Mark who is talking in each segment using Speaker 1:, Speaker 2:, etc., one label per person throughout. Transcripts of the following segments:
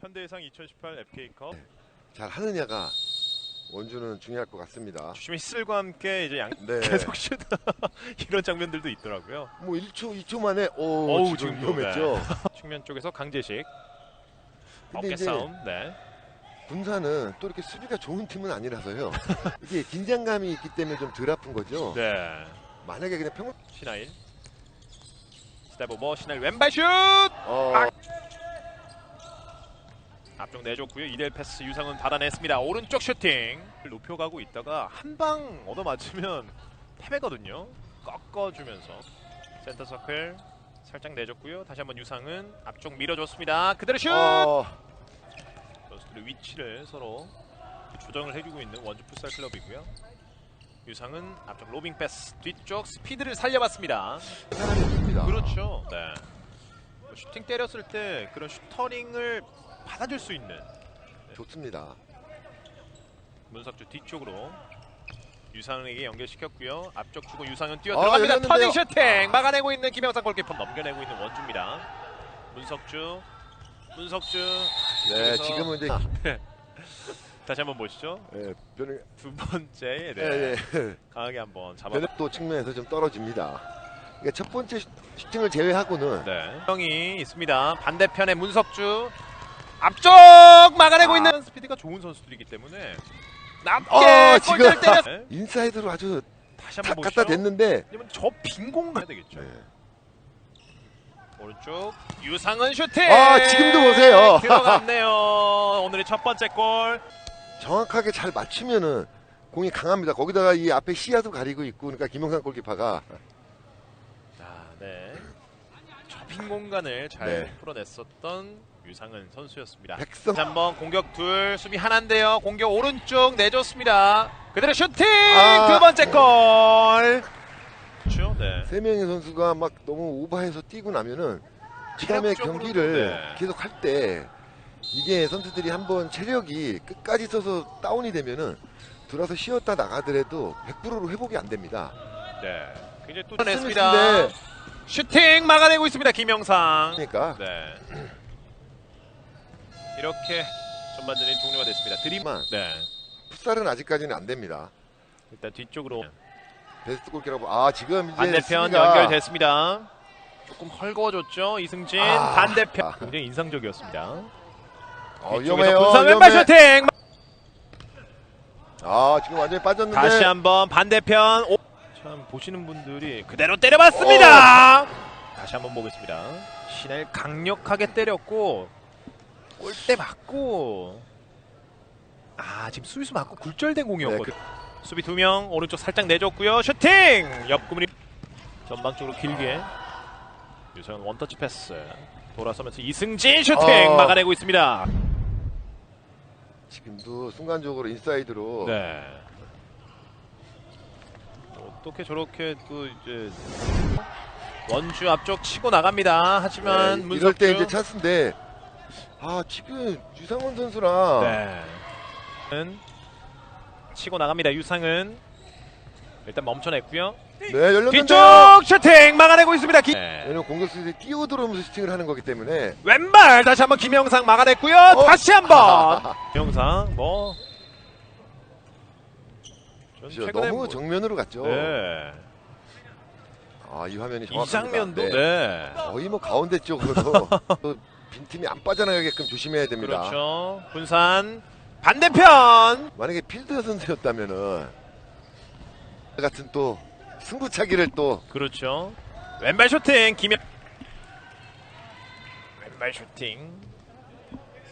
Speaker 1: 현대해상 2018 FK컵
Speaker 2: 잘 하느냐가 원주는 중요할 것 같습니다.
Speaker 1: 주심의 히슬과 함께 이제 양
Speaker 2: 네.
Speaker 1: 계속 슛 이런 장면들도 있더라고요.
Speaker 2: 뭐 1초 2초 만에 오
Speaker 1: 어우,
Speaker 2: 지금 위험했죠.
Speaker 1: 측면 쪽에서 강재식
Speaker 2: 근데
Speaker 1: 어깨 싸움. 네.
Speaker 2: 군사는 또 이렇게 수비가 좋은 팀은 아니라서요. 이게 긴장감이 있기 때문에 좀 덜 아픈 거죠.
Speaker 1: 네.
Speaker 2: 만약에 그냥 평
Speaker 1: 신하일 스테보버 신하일 왼발 슛
Speaker 2: 어,
Speaker 1: 앞쪽 내줬고요. 이델 패스 유상은 받아냈습니다. 오른쪽 슈팅 높여가고 있다가 한 방 얻어 맞으면 패배거든요. 꺾어주면서 센터 서클 살짝 내줬고요. 다시 한번 유상은 앞쪽 밀어줬습니다. 그대로 슛.
Speaker 2: 어,
Speaker 1: 선수들의 위치를 서로 조정을 해주고 있는 원주 풋살 클럽이고요. 유상은 앞쪽 로빙 패스 뒤쪽 스피드를 살려봤습니다. 그렇죠. 네. 뭐 슈팅 때렸을 때 그런 슈터링을 받아줄 수 있는
Speaker 2: 좋습니다.
Speaker 1: 문석주 뒤쪽으로 유상에게 연결시켰고요. 앞쪽 주고 유상은 뛰어
Speaker 2: 아,
Speaker 1: 들어갑니다.
Speaker 2: 열렸는데요.
Speaker 1: 터닝 슈팅 막아내고 있는 김영상 골키퍼 넘겨내고 있는 원주입니다. 문석주, 문석주.
Speaker 2: 네, 지금은 이제
Speaker 1: 다시 한번 보시죠.
Speaker 2: 예, 변,
Speaker 1: 두 번째 네.
Speaker 2: 예, 예.
Speaker 1: 강하게 한번 잡아.
Speaker 2: 변도 측면에서 좀 떨어집니다. 그러니까 첫 번째 슈- 슈팅을 제외하고는
Speaker 1: 네. 형이 있습니다. 반대편에 문석주 앞쪽 막아내고 있는 스피드가 좋은 선수들이기 때문에 낮게
Speaker 2: 어,
Speaker 1: 골대를
Speaker 2: 지금
Speaker 1: 때렸. 네.
Speaker 2: 인사이드로 아주
Speaker 1: 다시
Speaker 2: 다
Speaker 1: 한번 보시죠.
Speaker 2: 갖다 댔는데
Speaker 1: 왜냐면 저 빈 공간 해야 되겠죠.
Speaker 2: 네.
Speaker 1: 오른쪽 유상은 슈팅.
Speaker 2: 아, 지금도 보세요.
Speaker 1: 들어갔네요. 오늘의 첫 번째 골.
Speaker 2: 정확하게 잘 맞추면은 공이 강합니다. 거기다가 이 앞에 시야도 가리고 있고 그러니까 김영상 골키퍼가
Speaker 1: 자, 네. 저 빈 공간을 잘
Speaker 2: 네.
Speaker 1: 풀어냈었던 유상은 선수였습니다.
Speaker 2: 백성
Speaker 1: 한번 공격 둘, 수비 하나인데요. 공격 오른쪽 내줬습니다. 그대로 슈팅
Speaker 2: 아.
Speaker 1: 두 번째 골. 그렇죠. 네.
Speaker 2: 세 명의 선수가 막 너무 오버해서 뛰고 나면은 그다음에
Speaker 1: 체력적으로도,
Speaker 2: 경기를
Speaker 1: 네.
Speaker 2: 계속 할 때 이게 선수들이 한번 체력이 끝까지 써서 다운이 되면은 들어서 쉬었다 나가더라도 100%로 회복이 안 됩니다.
Speaker 1: 네. 굉장히 또 냈습니다. 슈팅 막아내고 있습니다. 김영상.
Speaker 2: 그러니까
Speaker 1: 네. 이렇게 전반전이 종료가 됐습니다. 드림.
Speaker 2: 하지만
Speaker 1: 네.
Speaker 2: 풋살은 아직까지는 안 됩니다.
Speaker 1: 일단 뒤쪽으로
Speaker 2: 베스트 골키라고 아 지금 이제
Speaker 1: 반대편
Speaker 2: 수비가
Speaker 1: 연결됐습니다. 조금 헐거워졌죠 이승진
Speaker 2: 아.
Speaker 1: 반대편 굉장히 인상적이었습니다.
Speaker 2: 어, 위험해요.
Speaker 1: 왼발
Speaker 2: 위험해.
Speaker 1: 슈팅
Speaker 2: 아 지금 완전히 빠졌는데
Speaker 1: 다시 한번 반대편 오- 참 보시는 분들이 그대로 때려봤습니다. 다시 한번 보겠습니다. 신엘 강력하게 때렸고 골대 맞고 아 지금 수비수 맞고 굴절된 공이었거든요.
Speaker 2: 네,
Speaker 1: 수비 두 명 오른쪽 살짝 내줬고요. 슈팅 옆구리 전방 쪽으로 길게 유선 원터치 패스 돌아서면서 이승진 슈팅
Speaker 2: 어.
Speaker 1: 막아내고 있습니다.
Speaker 2: 지금도 순간적으로 인사이드로
Speaker 1: 네. 어떻게 저렇게 또 이제 원주 앞쪽 치고 나갑니다. 하지만
Speaker 2: 네, 이럴
Speaker 1: 문석주
Speaker 2: 때 이제 찬스인데 아 지금 유상원 선수랑
Speaker 1: 네. 은 치고 나갑니다. 유상은 일단 멈춰냈고요.
Speaker 2: 네 열렸는데요.
Speaker 1: 뒤쪽 슈팅 막아내고 있습니다. 기... 네.
Speaker 2: 왜냐면 공격수들이 뛰어들어오면서 슈팅을 하는 거기 때문에
Speaker 1: 왼발 다시 한번 김영상 막아냈고요.
Speaker 2: 어?
Speaker 1: 다시 한번 김영상 뭐전
Speaker 2: 그렇죠.
Speaker 1: 최근에
Speaker 2: 너무
Speaker 1: 뭐-
Speaker 2: 정면으로 갔죠.
Speaker 1: 네.
Speaker 2: 아 이 화면이
Speaker 1: 이
Speaker 2: 정확합니다.
Speaker 1: 장면도
Speaker 2: 네.
Speaker 1: 네.
Speaker 2: 거의 뭐 가운데 쪽으로 또 빈틈이 안 빠져나가게끔 조심해야 됩니다.
Speaker 1: 그렇죠. 군산 반대편.
Speaker 2: 만약에 필드 선수였다면은 같은 또 승부차기를 또
Speaker 1: 그렇죠. 왼발 슈팅 김영. 왼발 슈팅.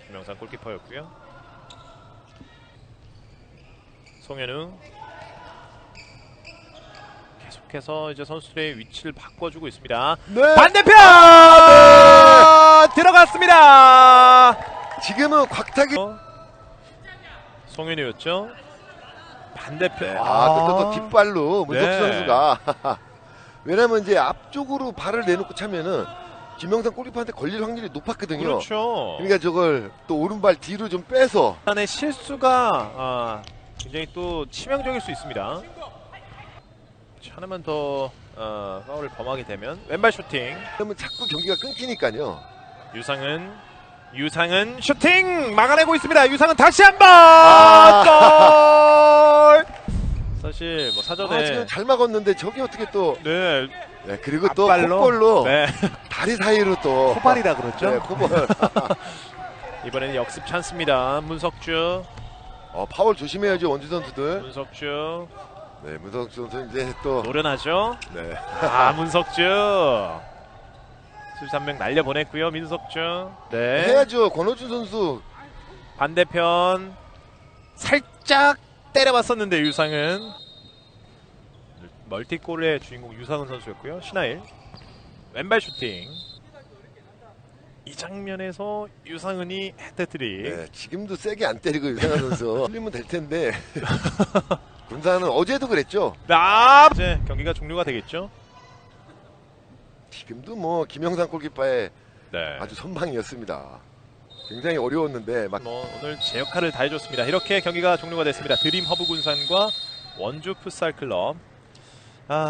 Speaker 1: 김영상 골키퍼였고요. 송현우 계속해서 이제 선수들의 위치를 바꿔주고 있습니다.
Speaker 2: 네.
Speaker 1: 반대편
Speaker 2: 아,
Speaker 1: 들어갔습니다.
Speaker 2: 지금은 곽탁이
Speaker 1: 송현우였죠. 반대편.
Speaker 2: 아, 그것도 또 뒷발로 문석주
Speaker 1: 네.
Speaker 2: 선수가 왜냐면 이제 앞쪽으로 발을 내놓고 차면은 김영상 골키퍼한테 걸릴 확률이 높았거든요.
Speaker 1: 그렇죠.
Speaker 2: 그러니까 저걸 또 오른발 뒤로 좀 빼서
Speaker 1: 안의 실수가 아, 굉장히 또 치명적일 수 있습니다. 하나만 더 어, 파울을 범하게 되면 왼발 슈팅
Speaker 2: 그러면 자꾸 경기가 끊기니까요.
Speaker 1: 유상은 유상은 슈팅 막아내고 있습니다. 유상은 다시 한번 골. 사실 뭐 사전에
Speaker 2: 아, 지금 잘 막았는데 저기 어떻게 또
Speaker 1: 네
Speaker 2: 네, 그리고 또
Speaker 1: 앞발로
Speaker 2: 콧볼로
Speaker 1: 네.
Speaker 2: 다리 사이로 또
Speaker 3: 코발이라 그러죠.
Speaker 2: 네, 콧볼.
Speaker 1: 이번에는 역습 찬스입니다. 문석주,
Speaker 2: 어, 파울 조심해야죠 원주 선수들.
Speaker 1: 문석주
Speaker 2: 네, 문석 선수 이제 또
Speaker 1: 노련하죠.
Speaker 2: 네.
Speaker 1: 아 문석주 수비 한명 날려 보냈고요. 민석주 네
Speaker 2: 해야죠 권호준 선수.
Speaker 1: 반대편 살짝 때려봤었는데 유상은 멀티골의 주인공 유상은 선수였고요. 신하일 왼발 슈팅 이 장면에서 유상은이 헤드트릭
Speaker 2: 네, 지금도 세게 안 때리고 유상한 선수 틀리면 될 텐데. 군사는 어제도 그랬죠.
Speaker 1: 아 이제 경기가 종료가 되겠죠.
Speaker 2: 지금도 뭐 김영상 골키퍼의
Speaker 1: 네.
Speaker 2: 아주 선방이었습니다. 굉장히 어려웠는데 막
Speaker 1: 뭐 오늘 제 역할을 다 해줬습니다. 이렇게 경기가 종료가 됐습니다. 드림 허브 군산과 원주 풋살 클럽. 아